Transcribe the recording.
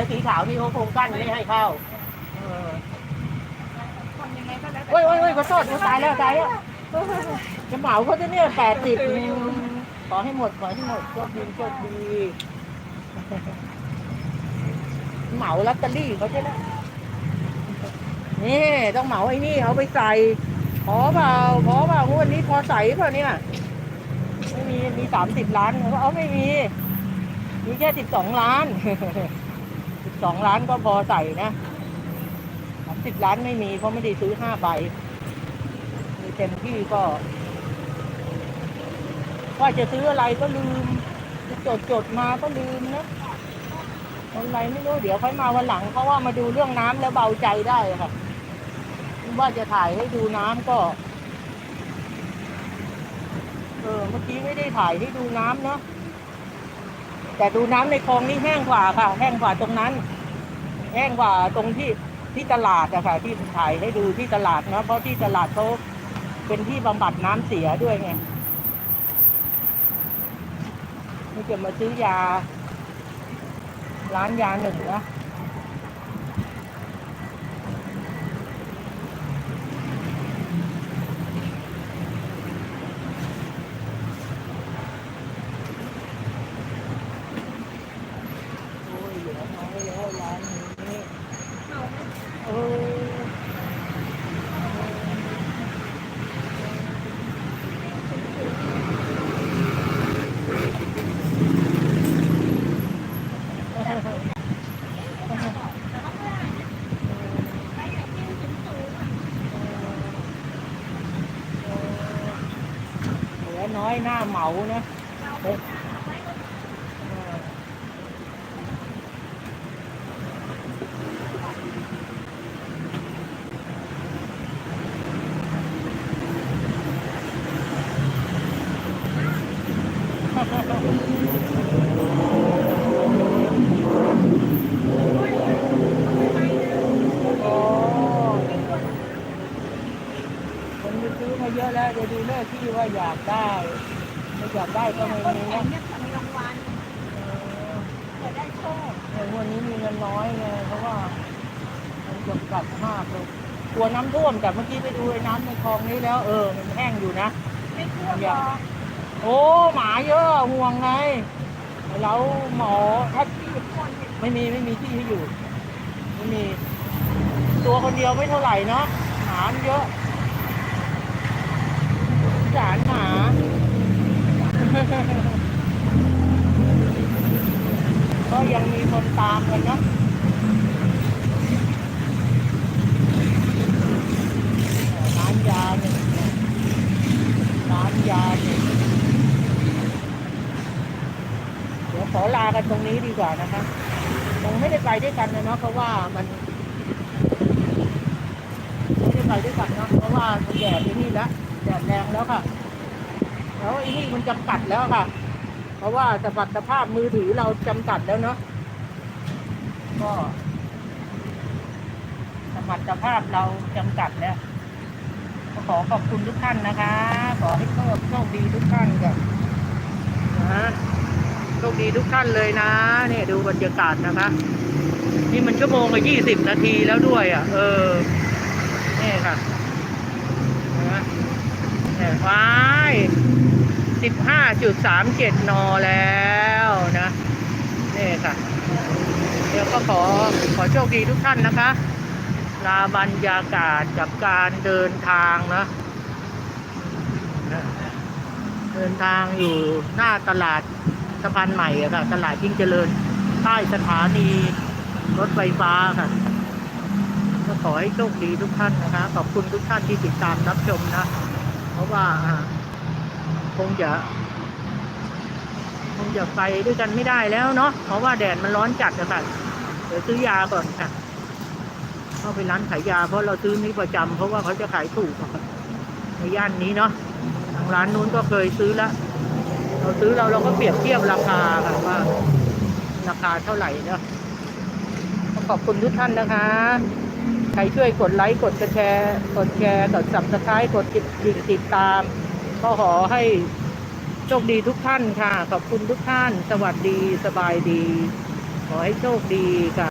แล้วสีขาวนี่เขาคงกั้นไม่ให้เข้าเออทำยังไงก็แล้วแต่โอ้ยโอ้ยโอ้ยขอโทษขอตายแล้วตายแล้วจะเหมาเขาจะเนี่ยแปดสิบขอให้หมดขอให้หมดโชคดีโชคดี เหมาลอตเตอรี่เขาจะได้นี่ต้องเหมาไอ้นี่เอาไปใส่ขอเปล่าขอเปล่างวันนี้พอใส่เปล่าเนี่ยไม่มีมีสามสิบล้านเขาเอาไม่มีมีแค่สิบสองล้าน สองล้านก็พอใส่นะสามสิบล้านไม่มีเพราะไม่ได้ซื้อห้าใบ มีเต็มที่ก็ ว่าจะซื้ออะไรก็ลืม จดจดมาก็ลืมนะอะไรไม่รู้เดี๋ยวค่อยมาวันหลัง เพราะว่ามาดูเรื่องน้ำแล้วเบาใจได้ค่ะว่าจะถ่ายให้ดูน้ำก็ เออ เมื่อกี้ไม่ได้ถ่ายให้ดูน้ำเนาะแต่ดูน้ำในคลองนี่แห้งกว่าค่ะ แห้งกว่าตรงนั้น แห้งกว่าตรงที่ที่ตลาดอะค่ะ ที่ถ่ายให้ดูที่ตลาดเนาะเพราะที่ตลาดเขาเป็นที่บำบัดน้ำเสียด้วยไงนี่จะมาซื้อยา ร้านยาหนึ่งนะ โอ้ยเหลือน้อยแล้วร้านนี้เออเหลือ น้อยหน้าเหมานะเออ โอ้คนไป ซื้อมาเยอะแล้วเดี๋ยวดูเลขที่ว่าอยากได้ไม่อยากได้ก็ไม่มีนะเนี่ยทำรางวัลเออเผื่อได้โชคแต่วันนี้มีเงินน้อยไงเพราะว่ามันจำกัดมากเลยกลัวน้ำท่วมแต่เมื่อกี้ไปดูไอ้น้ำในคลองนี้แล้ว เออมันแห้งอยู่นะไม่ท่วมหรอกโอ้หมาเยอะห่วงไงแล้วหมอถ้าที่คนเนี่ไม่มีไม่มีที่ให้อยู่ไม่มี ตัวคนเดียวไม่เท่าไหร่เนาะหมามันเยอะ สารหมาก็ยังมีคนตามกันนะร้านยาเนี่ยร้านยาเนี่ยเดี๋ยวขอลากันตรงนี้ดีกว่านะคะคงไม่ได้ไปด้วยกันนะเนาะเพราะว่ามันไม่ได้ไปด้วยกันเนาะเพราะว่ามันแดดไอ้นี่แล้ว แดดแรงแล้วค่ะ แล้วไอ้นี่มันจำกัดแล้วค่ะ เพราะว่าสมรรถภาพมือถือเราจำกัดแล้วเนาะก็สมรรถภาพเราจำกัดแล้วขอขอบคุณทุกท่านนะคะ ขอให้โชคโชคดีทุกท่านกันนะโชคดีทุกท่านเลยนะเนี่ยดูบรรยากาศนะคะ นี่มันชั่วโมงกับยี่สิบนาทีแล้วด้วยอะ เออนี่ค่ะ ว้ายสิบห้าจุดสามเจ็ดนอแล้วนะนี่ค่ะ เดี๋ยวก็ขอขอโชคดีทุกท่านนะคะ ลาบรรยากาศกับการเดินทางนะเดินทางอยู่หน้าตลาดสะพานใหม่ค่ะตลาดยิ่งเจริญใต้สถานีรถไฟฟ้าค่ะก็ขอให้โชคดีทุกท่านนะคะ ขอบคุณทุกท่านที่ติดตามรับชมนะ ราะว่าคงจะ คงจะไปด้วยกันไม่ได้แล้วเนาะเพราะว่าแดดมันร้อนจัดอะค่ะเดี๋ยวซื้อยาก่อนค่ะเข้าไปร้านขายยาเพราะเราซื้อนี้ประจำเพราะว่าเขาจะขายถูกในย่านนี้เนาะทางร้านนู้นก็เคยซื้อแล้วเราซื้อเราเราก็เปรียบเทียบราคาค่ะว่า ราคาเท่าไหร่เนาะขอบคุณทุกท่านนะคะ ใครช่วยกดไลค์กดแชร์กดแชร์กดสับสไครต์กดติดติดตาม ก็ขอให้โชคดีทุกท่านค่ะ ขอบคุณทุกท่าน สวัสดีสบายดี ขอให้โชคดีค่ะ